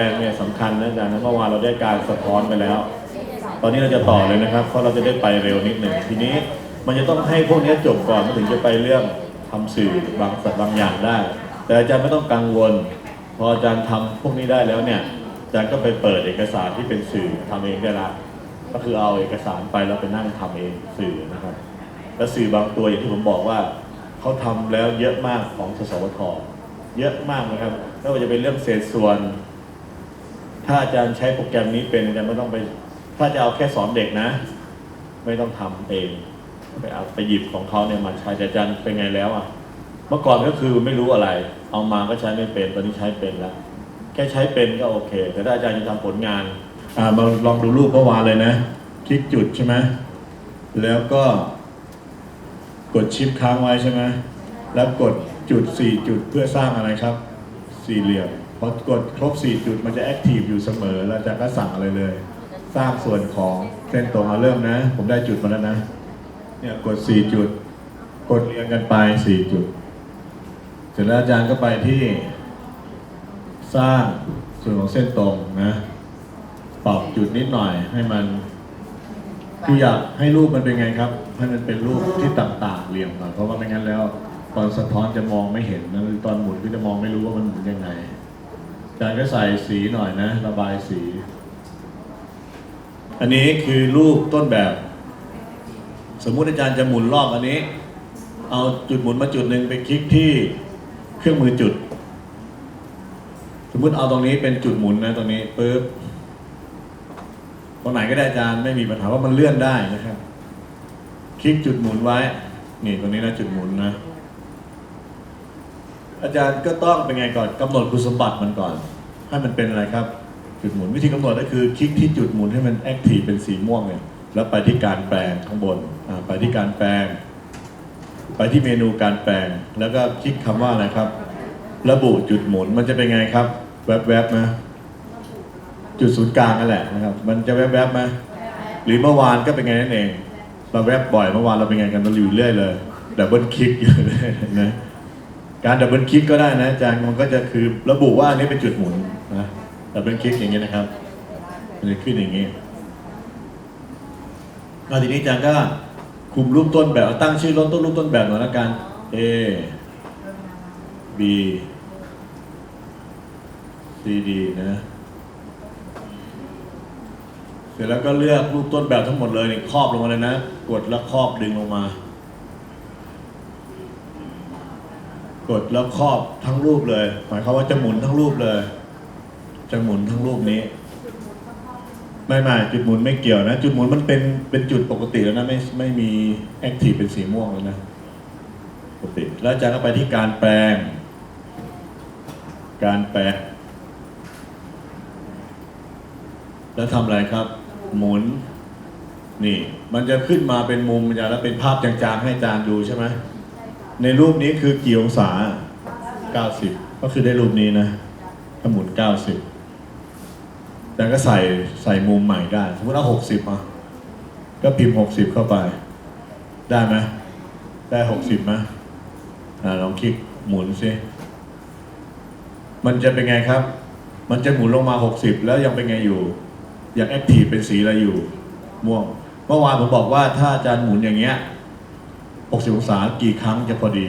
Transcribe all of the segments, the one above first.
ล้วว่าการแปลงเนี่ยสำคัญนะอาจารย์นะเมื่อวานเราได้การสะท้อนไปแล้ว ตอนนี้เราจะต่อเลยนะครับ เพราะเราจะได้ไปเร็วนิดหนึ่งทีนี้มันจะต้องให้พวกนี้จบก่อนมันถึงจะไปเรื่องทำสื่อบางสัตว์บางอย่างได้ แต่อาจารย์ไม่ต้องกังวล พออาจารย์ทำพวกนี้ได้แล้วเนี่ยอาจารย์ก็ไปเปิดเอกสารที่เป็นสื่อทำเองได้ละก็คือเอาเอกสารไปแล้วไปนั่งทำเองสื่อนะครับ และสื่อบางตัวอย่างที่ผมบอกว่าเขาทำแล้วเยอะมากของสสวทเยอะมากนะครับไม่ว่าจะเป็นเรื่องเศษส่วน ถ้าอาจารย์ใช้โปรแกรมนี้เป็นอาจารย์ไม่ต้องไป ถ้าจะเอาแค่สอนเด็กนะ ไม่ต้องทำเองไปเอาไปหยิบของเขาเนี่ยมาใช้แต่อาจารย์เป็นไงแล้วอะเมื่อก่อนก็คือไม่รู้อะไร เอามาก็ใช้ไม่เป็นตอนนี้ใช้เป็นแล้วแค่ใช้เป็นก็โอเค แต่ถ้าอาจารย์จะทำผลงานอ่ามาลองดูรูปเมื่อวานเลยนะ คลิกจุดใช่ไหมแล้วก็ กดชิปค้างไว้ใช่ไหมแล้วกดจุด4จุดเพื่อสร้างอะไรครับ สี่เหลี่ยม พอกดครบ 4 จุดมันจะแอคทีฟอยู่เสมอแล้วอาจารย์ก็สั่งอะไรเลย สร้างส่วนของเส้นตรงเอาเริ่มนะ ผมได้จุดมาแล้วนะ เนี่ยกด 4 จุด กดเรียงกันไป 4 จุด เสร็จแล้วอาจารย์ก็ไปที่ สร้างส่วนของเส้นตรงนะปรับจุดนิดหน่อยให้มันคืออยากให้รูปมันเป็นไงครับ ให้มันเป็นรูปที่ต่างๆเหลี่ยมหน่อยเพราะว่าไม่งั้นแล้ว ตอนสะท้อนจะมองไม่เห็นนะหรือตอนหมุนก็จะมองไม่รู้ว่ามันหมุนยังไง จารย์ก็ใส่สีหน่อยนะ ระบายสี อันนี้คือรูปต้นแบบ สมมุติอาจารย์จะหมุนรอบอันนี้ เอาจุดหมุนมาจุดหนึ่งไปคลิกที่เครื่องมือจุด สมมุติเอาตรงนี้เป็นจุดหมุนนะตรงนี้ปึ๊บตรงไหนก็ได้อาจารย์ไม่มีปัญหาว่ามันเลื่อนได้นะครับ คลิกจุดหมุนไว้ นี่ตรงนี้นะจุดหมุนนะ อาจารย์ก็ต้องเป็นไงก่อนกำหนดคุณสมบัติมันก่อน ให้มันเป็นอะไรครับ จุดหมุนวิธีกำหนดก็คือคลิกที่จุดหมุนให้มันแอคทีฟเป็นสีม่วงเนี่ยแล้วไปที่การแปลงข้างบนไปที่การแปลง ไปที่เมนูการแปลง แล้วก็คลิกคำว่าอะไรครับ ระบุจุดหมุนมันจะเป็นไงครับ แวบๆนะจุดศูนย์กลางนั่นแหละนะครับ มันจะแวบๆไหมหรือเมื่อวานก็เป็นไงนั่นเองเราแวบบ่อยเมื่อวานเราเป็นไงกันเราอยู่เรื่อยเลยดับเบิลคลิกอยู่เรื่อยนะ การดับเบิลคลิกก็ได้นะอาจารย์มันก็จะคือระบุว่าอันนี้เป็นจุดหมุนนะดับเบิลคลิกอย่างเงี้ยนะครับ มันจะขึ้นอย่างเงี้แล้วทีนี้อาจารย์ก็คุมรูปต้นแบบตั้งชื่อรูปต้นรูปต้นแบบหน่อยละกัน A B C D นะ เสร็จแล้วก็เลือกรูปต้นแบบทั้งหมดเลยครอบลงมาเลยนะ กดแล้วครอบดึงลงมา กดแล้วครอบทั้งรูปเลย หมายความว่าจะหมุนทั้งรูปเลย จะหมุนทั้งรูปนี้ ไม่ไม่จุดหมุนไม่เกี่ยวนะ จุดหมุนมันเป็นเป็นจุดปกติแล้วนะไม่ไม่มีแอคทีฟเป็นสีม่วงแล้วนะปกติ แล้วอาจารย์ก็ไปที่การแปลง การแปลงแล้วทำอะไรครับ หมุน นี่ มันจะขึ้นมาเป็นมุมอาจารย์แล้วเป็นภาพจางๆให้อาจารย์ดูใช่ไหม ในรูปนี้คือกี่องศา 90 ก็คือได้รูปนี้นะถ้าหมุน 90อาจารย์ก็ใส่ใส่มุมใหม่ได้ สมมติเอา 60อะก็พิมพ์ 60 เข้าไป ได้ไหมได้ 60ไหมอ่าลองคลิกหมุนซิมันจะเป็นไงครับ มันจะหมุนลงมา 60 แล้วยังเป็นไงอยู่ ยังแอคทีฟเป็นสีอะไรอยู่ ม่วง เมื่อวานผมบอกว่าถ้าอาจารย์หมุนอย่างเงี้ย 60 องศากี่ครั้งจะพอดี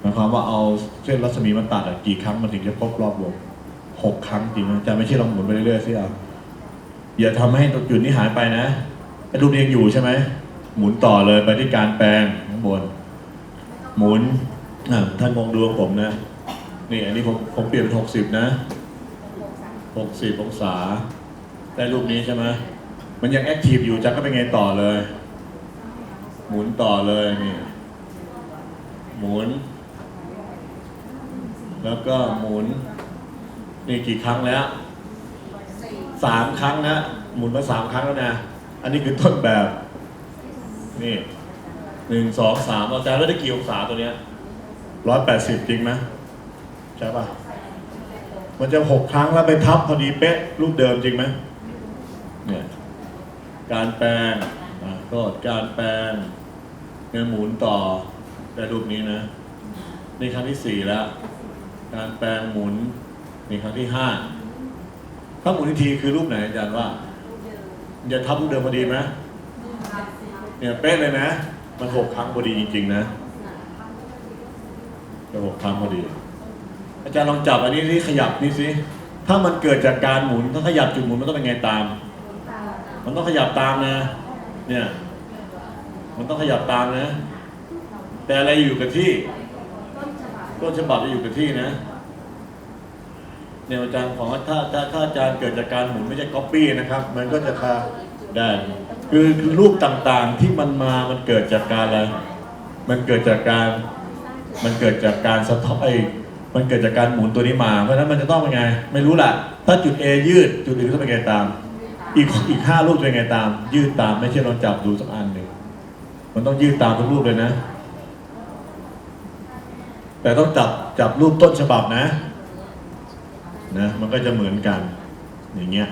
หมายความว่าเอาเส้นรัศมีมาตัดอะกี่ครั้งมันถึงจะครบรอบวงหกครั้งจริงไหมจารย์ไม่ใช่ลองหมุนไปเรื่อยๆสิเอาอย่าทำให้จุดนี้หายไปนะไอ้รูปนี้ยังอยู่ใช่ไหมหมุนต่อเลยไปที่การแปลงข้างบน หมุนท่านมองดูของผมนะ นี่อันนี้ผมผมเปลี่ยนเป็นหกสิบนะหกสิบองศา ได้รูปนี้ใช่ไหมมันยังแอคทีฟอยู่จักก็เป็นไงต่อเลย หมุนต่อเลยนี่ หมุน แล้วก็หมุน นี่กี่ครั้งแล้วสามครั้งนะ หมุนมาสามครั้งแล้วนะ อันนี้คือต้นแบบ นี่หนึ่งสองสามอาจารย์แล้วได้กี่องศาตัวเนี้ยร้อยแปดสิบจริงไหมใช่ป่ะมันจะหกครั้งแล้วไปทับพอดีเป๊ะรูปเดิมจริงไหมเนี่ยการแปลงอะก็การแปลง เนี่ยหมุนต่อได้รูปนี้นะนี่ครั้งที่สี่แล้ว การแปลงหมุนนี่ครั้งที่ห้าถ้าหมุนอีทีคือรูปไหนอาจารย์ว่าจะทับรูปเดิมพอดีไหมเนี่ยเป๊ะเลยนะ มันหกครั้งพอดีจริง ๆ นะจะหกครั้งพอดี อาจารย์ลองจับอันนี้นี่ขยับนี่สิถ้ามันเกิดจากการหมุนถ้าขยับจุดหมุนมันต้องเป็นไงตาม มันต้องขยับตามนะ เนี่ย มันต้องขยับตามนะ แต่อะไรอยู่กับที่ ต้นฉบับจะอยู่กับที่นะเนี่ยอาจารย์ของว่าถ้าถ้าถ้าอาจารย์เกิดจากการหมุนไม่ใช่ก๊อปปี้นะครับ มันก็จะคาได้คือคือรูปต่างๆที่มันมามันเกิดจากการอะไร มันเกิดจากการ มันเกิดจากการสะท้อนไอ้มันเกิดจากการหมุนตัวนี้มา เพราะฉะนั้นมันจะต้องเป็นไง ไม่รู้ล่ะ ถ้าจุด A ยืด จุดอื่นต้องเป็นไงตาม อีกอีกห้ารูปจะเป็นไงตาม ยืดตามไม่ใช่เราจับดูสักอันหนึ่ง มันต้องยืดตามทุกรูปเลยนะ แต่ต้องจับจับรูปต้นฉบับนะ นะ มันก็จะเหมือนกัน อย่างเงี้ย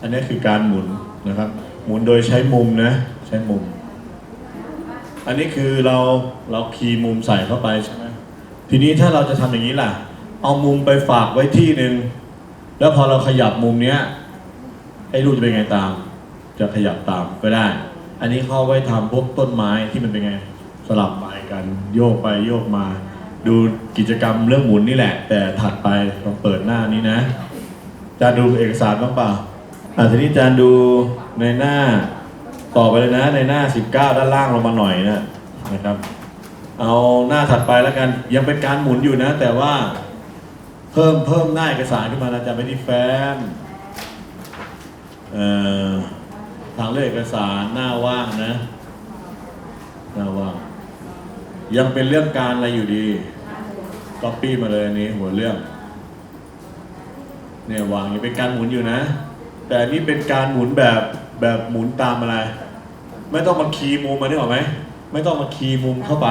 อันนี้คือการหมุนนะครับ หมุนโดยใช้มุมนะ ใช้มุม อันนี้คือเราเราคีย์มุมใส่เข้าไปใช่ไหมทีนี้ถ้าเราจะทำอย่างนี้ล่ะ เอามุมไปฝากไว้ที่หนึ่งแล้วพอเราขยับมุมเนี้ยไอ้รูปจะเป็นไงตาม จะขยับตามก็ได้ อันนี้เขาเอาไว้ทำพวกต้นไม้ที่มันเป็นไงสลับไม้กันโยกไปโยกมา ดูกิจกรรมเรื่องหมุนนี่แหละ แต่ถัดไปลองเปิดหน้านี้นะอาจารย์ดูเอกสารบ้างเปล่าอ่าทีนี้อาจารย์ดูในหน้าต่อไปเลยนะ ในหน้า 19 ด้านล่างลงมาหน่อยนะนะครับ เอาหน้าถัดไปแล้วกันยังเป็นการหมุนอยู่นะ แต่ว่าเพิ่มเพิ่มหน้าเอกสารขึ้นมานะจะไปที่แฟ้มเอ่อ ทางเลือกเอกสารหน้าว่างนะ หน้าว่าง ยังเป็นเรื่องการอะไรอยู่ดีก๊อปปี้มาเลยอันนี้หัวเรื่อง เนี่ยวางยังเป็นการหมุนอยู่นะ แต่นนี้เป็นการหมุนแบบแบบหมุนตามอะไร ไม่ต้องมาคีย์มุมมาได้หรอไหมไม่ต้องมาคีย์มุมเข้าไป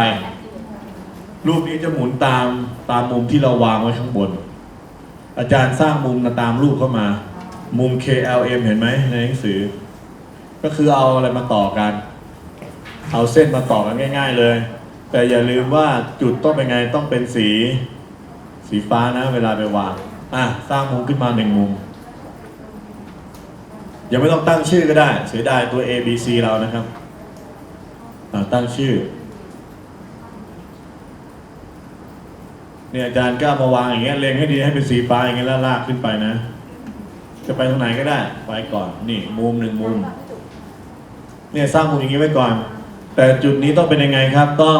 รูปนี้จะหมุนตามตามมุมที่เราวางไว้ข้างบน อาจารย์สร้างมุมมาตามรูปเข้ามา มุม KLM เห็นไหมในหนังสือ ก็คือเอาอะไรมาต่อกัน เอาเส้นมาต่อกันง่าย ๆเลย แต่อย่าลืมว่าจุดต้องเป็นไงต้องเป็นสี สีฟ้านะ เวลาไปวางอะสร้างมุมขึ้นมาหนึ่งมุมยังไม่ต้องตั้งชื่อก็ได้เสียดายตัว A B C เรานะครับตั้งชื่อเนี่ยอาจารย์ก็มาวางอย่างเงี้ยเล็งให้ดีให้เป็นสีฟ้าอย่างเงี้ยแล้วลากขึ้นไปนะ จะไปตรงไหนก็ได้ ไปก่อน นี่มุมหนึ่งมุม เนี่ยสร้างมุมอย่างนี้ไว้ก่อน แต่จุดนี้ต้องเป็นยังไงครับ ต้อง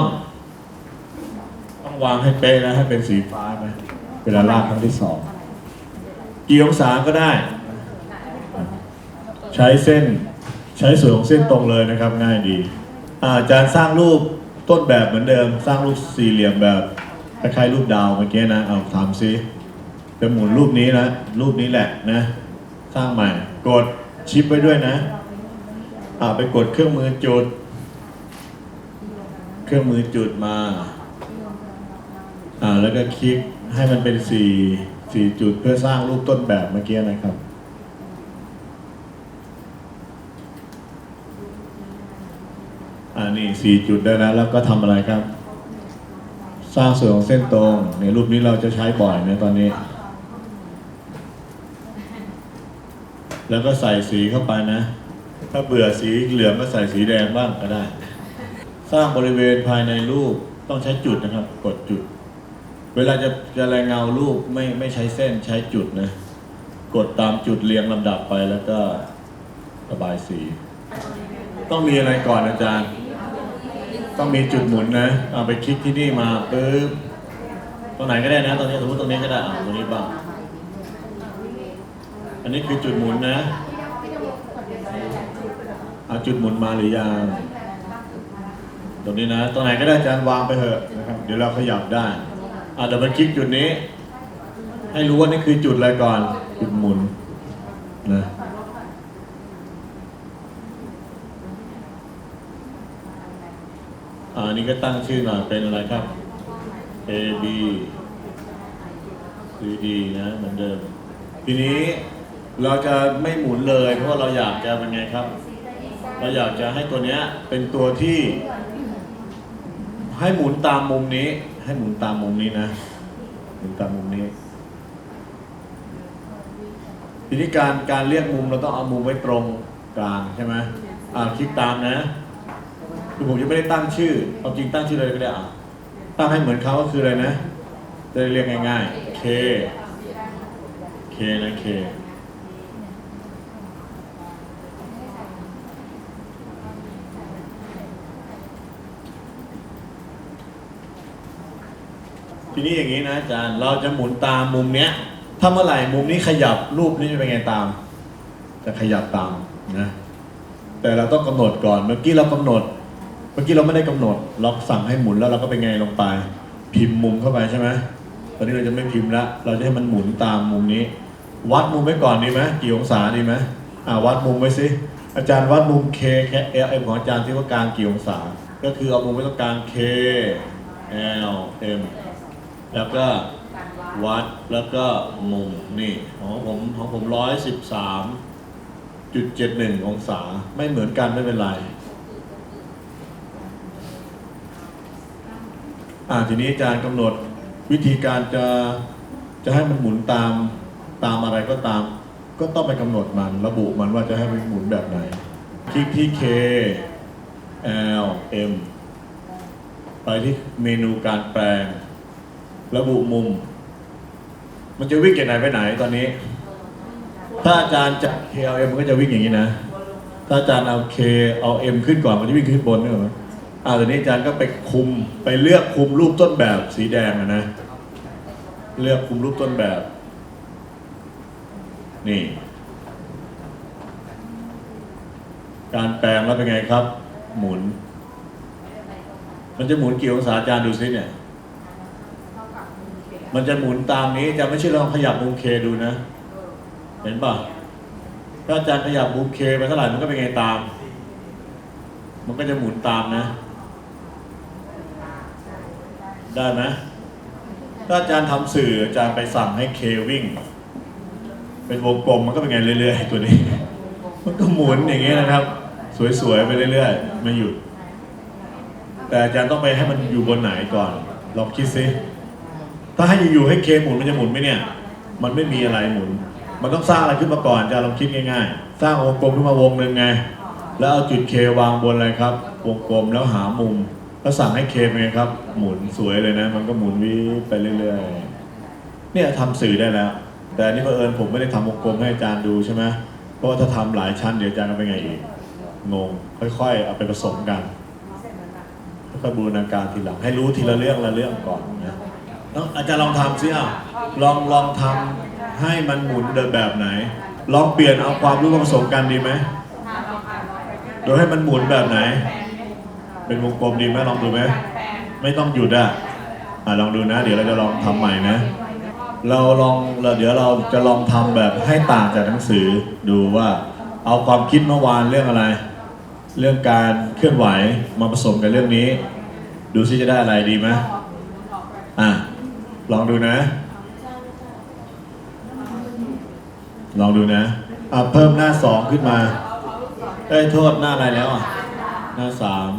ต้องวางให้เป๊ะนะให้เป็นสีฟ้าไปเวลาลากครั้งที่สองกี่องศาก็ได้ ใช้เส้นใช้ส่วนของเส้นตรงเลยนะครับ ง่ายดีอาจารย์สร้างรูปต้นแบบเหมือนเดิม สร้างรูปสี่เหลี่ยมแบบคล้ายๆรูปดาวเมื่อกี้นะเอาทำซิจะหมุนรูปนี้นะรูปนี้แหละนะ สร้างใหม่ กดชิปไว้ด้วยนะ อ่าไปกดเครื่องมือจุด เครื่องมือจุดมาอ่าแล้วก็คลิกให้มันเป็นสี่สี่จุดเพื่อสร้างรูปต้นแบบเมื่อกี้นะครับอ่านี่สี่จุดได้แล้วแล้วก็ทำอะไรครับ สร้างส่วนของเส้นตรงในรูปนี้เราจะใช้บ่อยในตอนนี้ แล้วก็ใส่สีเข้าไปนะ ถ้าเบื่อสีเหลืองก็ใส่สีแดงบ้างก็ได้ สร้างบริเวณภายในรูปต้องใช้จุดนะครับ กดจุด เวลาจะจะรายเงารูปไม่ไม่ใช้เส้นใช้จุดนะ กดตามจุดเรียงลำดับไปแล้วก็ระบายสี ต้องมีอะไรก่อนอาจารย์ ต้องมีจุดหมุนนะเอาไปคลิกที่นี่มาปึ๊บตรงไหนก็ได้นะตรงนี้สมมติตรงนี้ก็ได้อ่าตรงนี้บ้าง อันนี้คือจุดหมุนนะ เอาจุดหมุนมาหรือยัง ตรงนี้นะ ตรงไหนก็ได้อาจารย์วางไปเถอะนะครับ เดี๋ยวเราขยับได้อ่าเดี๋ยวไปคลิกจุดนี้ ให้รู้ว่านี่คือจุดอะไรก่อน จุดหมุนนะอ่าอันนี้ก็ตั้งชื่อหน่อยเป็นอะไรครับ A B C D นะเหมือนเดิม ทีนี้เราจะไม่หมุนเลยเพราะเราอยากจะเป็นไงครับ เราอยากจะให้ตัวเนี้ยเป็นตัวที่ ให้หมุนตามมุมนี้ ให้หมุนตามมุมนี้นะ หมุนตามมุมนี้ทีนี้การการเรียกมุมเราต้องเอามุมไว้ตรงกลางใช่ไหมอ่าคลิกตามนะคือผมยังไม่ได้ตั้งชื่อเอาจริงตั้งชื่อเลยก็ได้อะตั้งให้เหมือนเขาก็คืออะไรนะจะเรียกง่ายๆ K K นะ K ทีนี้อย่างนี้นะอาจารย์ เราจะหมุนตามมุมเนี้ย ถ้าเมื่อไหร่มุมนี้ขยับรูปนี้จะเป็นไงตาม จะขยับตามนะ แต่เราต้องกำหนดก่อน เมื่อกี้เรากำหนด เมื่อกี้เราไม่ได้กำหนด เราสั่งให้หมุนแล้วเราก็เป็นไงลงไป พิมพ์มุมเข้าไปใช่ไหมตอนนี้เราจะไม่พิมพ์ละเราจะให้มันหมุนตามมุมนี้ วัดมุมไว้ก่อนดีไหมกี่องศาดีไหมอ่าวัดมุมไว้สิอาจารย์วัดมุม K แค่ L M ของอาจารย์ที่ว่ากลางกี่องศา ก็คือเอามุมไว้ตรงกลาง K L M แล้วก็วัดแล้วก็มุมนี่ของผมของผมร้อยสิบสามจุดเจ็ดหนึ่งองศาไม่เหมือนกันไม่เป็นไร อ่าทีนี้อาจารย์กำหนดวิธีการจะจะให้มันหมุนตามตามอะไรก็ตาม ก็ต้องไปกำหนดมันระบุมันว่าจะให้มันหมุนแบบไหน คลิกที่ K L M ไปที่เมนูการแปลง ระบุมุม มันจะวิ่งจากไหนไปไหนตอนนี้ ถ้าอาจารย์จะ K L M มันก็จะวิ่งอย่างนี้นะ ถ้าอาจารย์เอา K เอา M ขึ้นก่อนมันจะวิ่งขึ้นบนนี่หรออ่าตอนนี้อาจารย์ก็ไปคุมไปเลือกคุมรูปต้นแบบสีแดงอะนะ เลือกคุมรูปต้นแบบ นี่ การแปลงแล้วเป็นไงครับ หมุน มันจะหมุนกี่องศาอาจารย์ดูซิเนี่ย มันจะหมุนตามนี้อาจะไม่ใช่ลองขยับมุมเคดูนะ เห็นป่ะถ้าอาจารย์ขยับมุมเคไปเท่าไหร่มันก็เป็นไงตาม มันก็จะหมุนตามนะ ได้ไหมถ้าอาจารย์ทำสื่ออาจารย์ไปสั่งให้เควิ่ง เป็นวงกลมมันก็เป็นไงเรื่อยๆตัวนี้ มันก็หมุนอย่างเงี้ยนะครับ สวยๆไปเรื่อยๆไม่หยุด แต่อาจารย์ต้องไปให้มันอยู่บนไหนก่อนลองคิดซิ ถ้าให้อยู่ๆให้เคหมุนมันจะหมุนไหมเนี่ย มันไม่มีอะไรหมุน มันต้องสร้างอะไรขึ้นมาก่อนอาจารย์ลองคิดง่าย ๆ สร้างวงกลมขึ้นมาวงหนึ่งไง แล้วเอาจุดเควางบนอะไรครับ วงกลมแล้วหามุมแล้วสั่งให้เคเป็นไงครับ หมุนสวยเลยนะ มันก็หมุนวิไปเรื่อยๆ เนี่ยทำสื่อได้แล้ว แต่อันนี่เผอิญผมไม่ได้ทำวงกลมให้อาจารย์ดูใช่ไหมเพราะว่าถ้าทำหลายชั้นเดี๋ยวอาจารย์ก็เป็นไงอีกงง ค่อยๆ เอาไปผสมกันค่อยๆบูรณาการทีหลังให้รู้ทีละเรื่องละเรื่องก่อนนะ แล้วอาจารย์ลองทำสิอะลองลองทำให้มันหมุนเดินแบบไหน ลองเปลี่ยนเอาความรู้มาผสมกันดีไหมโดยให้มันหมุนแบบไหน เป็นวงกลมดีไหมลองดูไหมไม่ต้องหยุดอะอะลองดูนะ เดี๋ยวเราจะลองทำใหม่นะ เราลองเราเดี๋ยวเราจะลองทำแบบให้ต่างจากหนังสือดูว่า เอาความคิดเมื่อวานเรื่องอะไร เรื่องการเคลื่อนไหวมาผสมกับเรื่องนี้ ดูซิจะได้อะไรดีไหมอะ ลองดูนะ ลองดูนะอะเพิ่มหน้าสองขึ้นมาเอ้ยโทษหน้าอะไรแล้วอะ หน้าสาม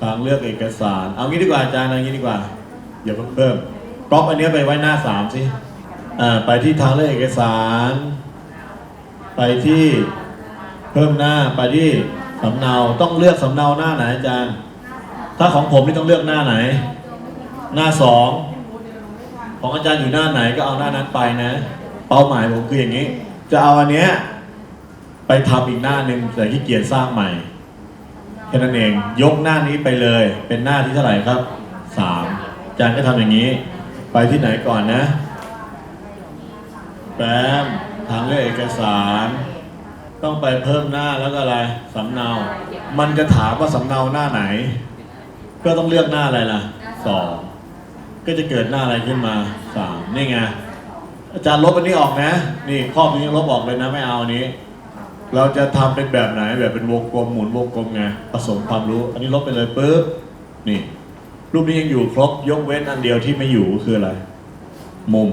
ทางเลือกเอกสาร เอางี้ดีกว่าอาจารย์เอางี้ดีกว่าอย่าเพิ่งเพิ่มก๊อปอันเนี้ยไปไว้หน้าสามสิอ่าไปที่ทางเลือกเอกสาร ไปที่เพิ่มหน้าไปที่สำเนาต้องเลือกสำเนาหน้าไหนอาจารย์ ถ้าของผมนี่ต้องเลือกหน้าไหน หน้าสองของอาจารย์อยู่หน้าไหนก็เอาหน้านั้นไปนะ เป้าหมายผมคืออย่างนี้ จะเอาอันเนี้ยไปทำอีกหน้าหนึ่งแต่ขี้เกียจสร้างใหม่แค่นั้นเองยกหน้านี้ไปเลย เป็นหน้าที่เท่าไหร่ครับสามอาจารย์ก็ทำอย่างนี้ ไปที่ไหนก่อนนะแปมทางเลือกเอกสาร ต้องไปเพิ่มหน้าแล้วก็อะไรสำเนา มันจะถามว่าสำเนาหน้าไหน ก็ต้องเลือกหน้าอะไรล่ะสอง ก็จะเกิดหน้าอะไรขึ้นมาสามนี่ไงอาจารย์ลบอันนี้ออกนะ นี่ข้อนี้ลบออกเลยนะไม่เอาอันนี้ เราจะทำเป็นแบบไหนแบบเป็นวงกลมหมุนวงกลมไงผสมความรู้ อันนี้ลบไปเลยปุ๊บนี่ รูปนี้ยังอยู่ครบยกเว้นอันเดียวที่ไม่อยู่ก็คืออะไร มุม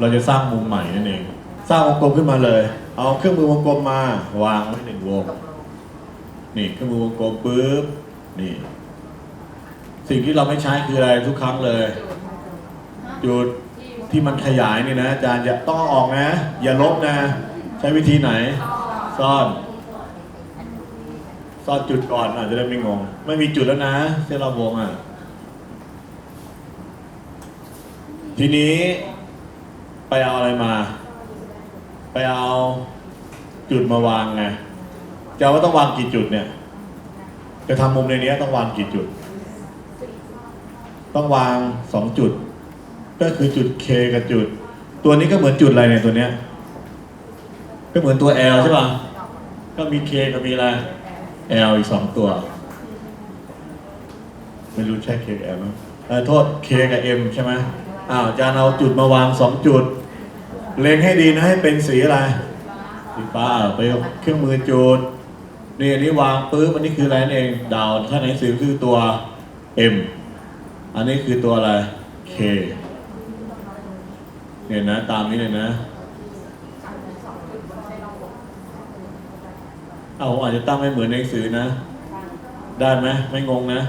เราจะสร้างมุมใหม่นั่นเองสร้างวงกลมขึ้นมาเลย เอาเครื่องมือวงกลมมาวางไว้หนึ่งวง นี่เครื่องมือวงกลมปุ๊บนี่ สิ่งที่เราไม่ใช้คืออะไรทุกครั้งเลย จุดที่มันขยายเนี่ยนะอาจารย์อย่าต้องออกนะ อย่าลบนะ ใช้วิธีไหน ซ่อน ซ่อนจุดก่อนอาจจะได้ไม่งง ไม่มีจุดแล้วนะเส้นรอบวงอะ ทีนี้ไปเอาอะไรมา ไปเอาจุดมาวางไงจะว่าต้องวางกี่จุดเนี่ย จะทำมุมในนี้ต้องวางกี่จุด ต้องวางสองจุด ก็คือจุด K กับจุด ตัวนี้ก็เหมือนจุดอะไรเนี่ยตัวเนี้ย ก็เหมือนตัว L ใช่ป่ะ ก็มี K กับมีอะไร L อีกสองตัว ไม่รู้ใช่ K กับ L ไหมเออโทษ K กับ M ใช่ไหมอ้าวอาจารย์เอาจุดมาวางสองจุด เล็งให้ดีนะให้เป็นสีอะไร สีฟ้าไปเอาเครื่องมือจุด นี่อันนี้วางปื๊บอันนี้คืออะไรนั่นเอง ดาวถ้าในหนสีคือตัว M อันนี้คือตัวอะไร K เนี่ยนะ ตามนี้เลยนะ เอาอาจจะตั้งไม่เหมือนในหนังสือนะ ได้ไหมไม่งงนะ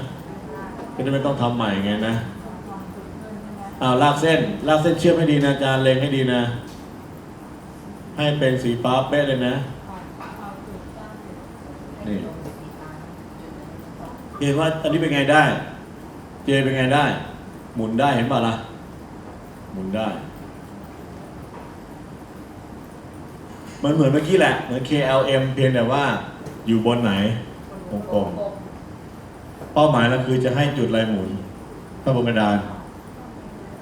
ก็จะไม่ต้องทำใหม่ไงนะเอาลากเส้น ลากเส้นเชื่อมให้ดีนะอาจารย์เล็งให้ดีนะ ให้เป็นสีฟ้าเป๊ะเลยนะนี่เห็นว่าอันนี้เป็นไงได้ เจเป็นไงได้ หมุนได้เห็นป่ะล่ะ หมุนได้ มันเหมือนเมื่อกี้แหละ เหมือน KLM เพียงแต่ว่าอยู่บนไหนวงกลมเป้าหมายเราคือจะให้จุดอะไรหมุนพระบรมดาล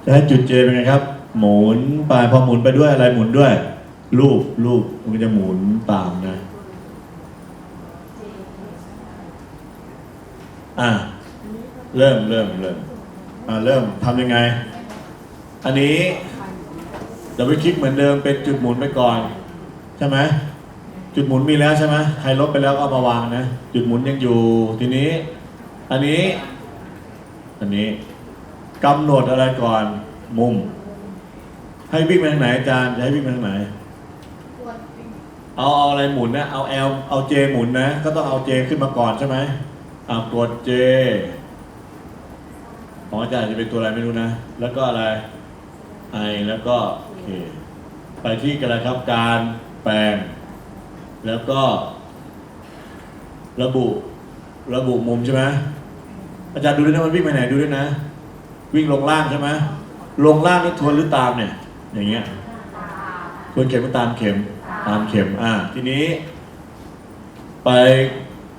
จะให้จุด J เป็นไงครับ หมุนไปพอหมุนไปด้วยอะไรหมุนด้วย รูปรูปมันก็จะหมุนตามนะ อะเริ่มเริ่มเริ่มอะเริ่มทำยังไง อันนี้เดี๋ยวไปคลิกเหมือนเดิมเป็นจุดหมุนไปก่อน ใช่ไหมจุดหมุนมีแล้วใช่ไหมใครลบไปแล้วก็เอามาวางนะ จุดหมุนยังอยู่ทีนี้ อันนี้ อันนี้กำหนดอะไรก่อน มุม ให้วิ่งไปทางไหนอาจารย์จะให้วิ่งไปทางไหนเอาเอาอะไรหมุนนะเอา L เอา J หมุนนะ ก็ต้องเอา J ขึ้นมาก่อนใช่ไหมอ่ากด J ของอาจารย์จะเป็นตัวอะไรไม่รู้นะ แล้วก็อะไร I แล้วก็ K ไปที่กันเลยครับการ แปลง แล้วก็ ระบุระบุมุมใช่ไหมอาจารย์ดูด้วยนะมันวิ่งไปไหนดูด้วยนะ วิ่งลงล่างใช่ไหมลงล่างนี่ทวนหรือตามเนี่ย อย่างเงี้ยทวนเข็มก็ตามเข็ม ตามเข็มอ่าทีนี้ ไป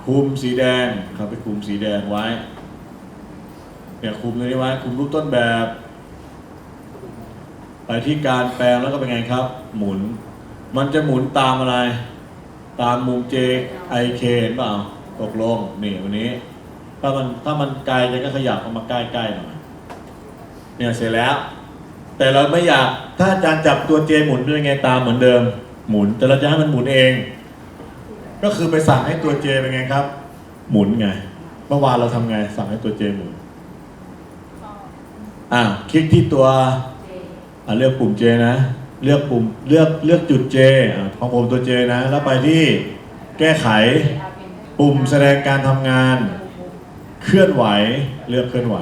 คุมสีแดงครับไปคุมสีแดงไว้เนี่ยคุมตรงนี้ไว้คุมรูปต้นแบบ ไปที่การแปลงแล้วก็เป็นไงครับ หมุน มันจะหมุนตามอะไร ตามมุม J I K เห็นเปล่าตกลงนี่วันนี้ ถ้ามันถ้ามันไกลจะก็ขยับเข้ามาใกล้ๆหน่อยเนี่ยเสร็จแล้ว แต่เราไม่อยากถ้าอาจารย์จับตัว J หมุนเป็นยังไงตามเหมือนเดิม หมุน แต่เราจะให้มันหมุนเอง ก็คือไปสั่งให้ตัว J เป็นไงครับ หมุนไงเมื่อวานเราทำไง สั่งให้ตัว J หมุนอะคลิกที่ตัวอะเลือกปุ่ม J นะ เลือกปุ่มเลือกเลือกจุด J อะของผมตัว J นะ แล้วไปที่แก้ไขปุ่มแสดงการทำงาน เคลื่อนไหวเลือกเคลื่อนไหว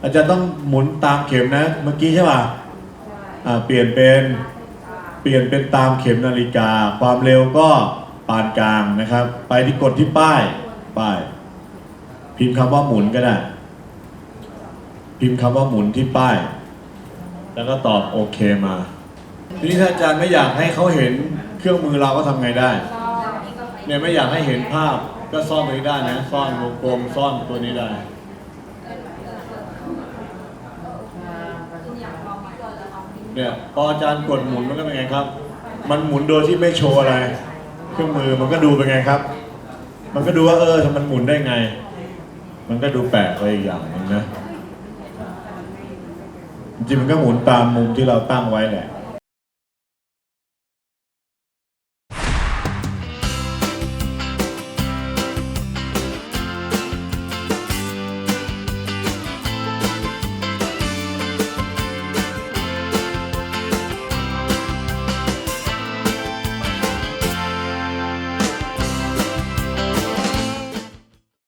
อาจจะต้องหมุนตามเข็มนะ เมื่อกี้ใช่ป่ะอ่าเปลี่ยนเป็นเปลี่ยนเป็นตามเข็มนาฬิกา ความเร็วก็ปานกลางนะครับ ไปที่กดที่ป้ายป้าย พิมพ์คำว่าหมุนก็ได้ พิมพ์คำว่าหมุนที่ป้าย แล้วก็ตอบโอเคมา ทีนี้ถ้าอาจารย์ไม่อยากให้เขาเห็นเครื่องมือเราก็ทำไงได้เนี่ยไม่อยากให้เห็นภาพก็ซ่อนตรงนี้ได้นะ ซ่อนวงกลมซ่อนตัวนี้ได้เนี่ยพออาจารย์กดหมุนมันก็เป็นไงครับ มันหมุนโดยที่ไม่โชว์อะไร เครื่องมือมันก็ดูเป็นไงครับ มันก็ดูว่าเออทำมันหมุนได้ไง มันก็ดูแปลกไปอีกอย่างหนึงนะ จริงมันก็หมุนตามมุมที่เราตั้งไว้แหละ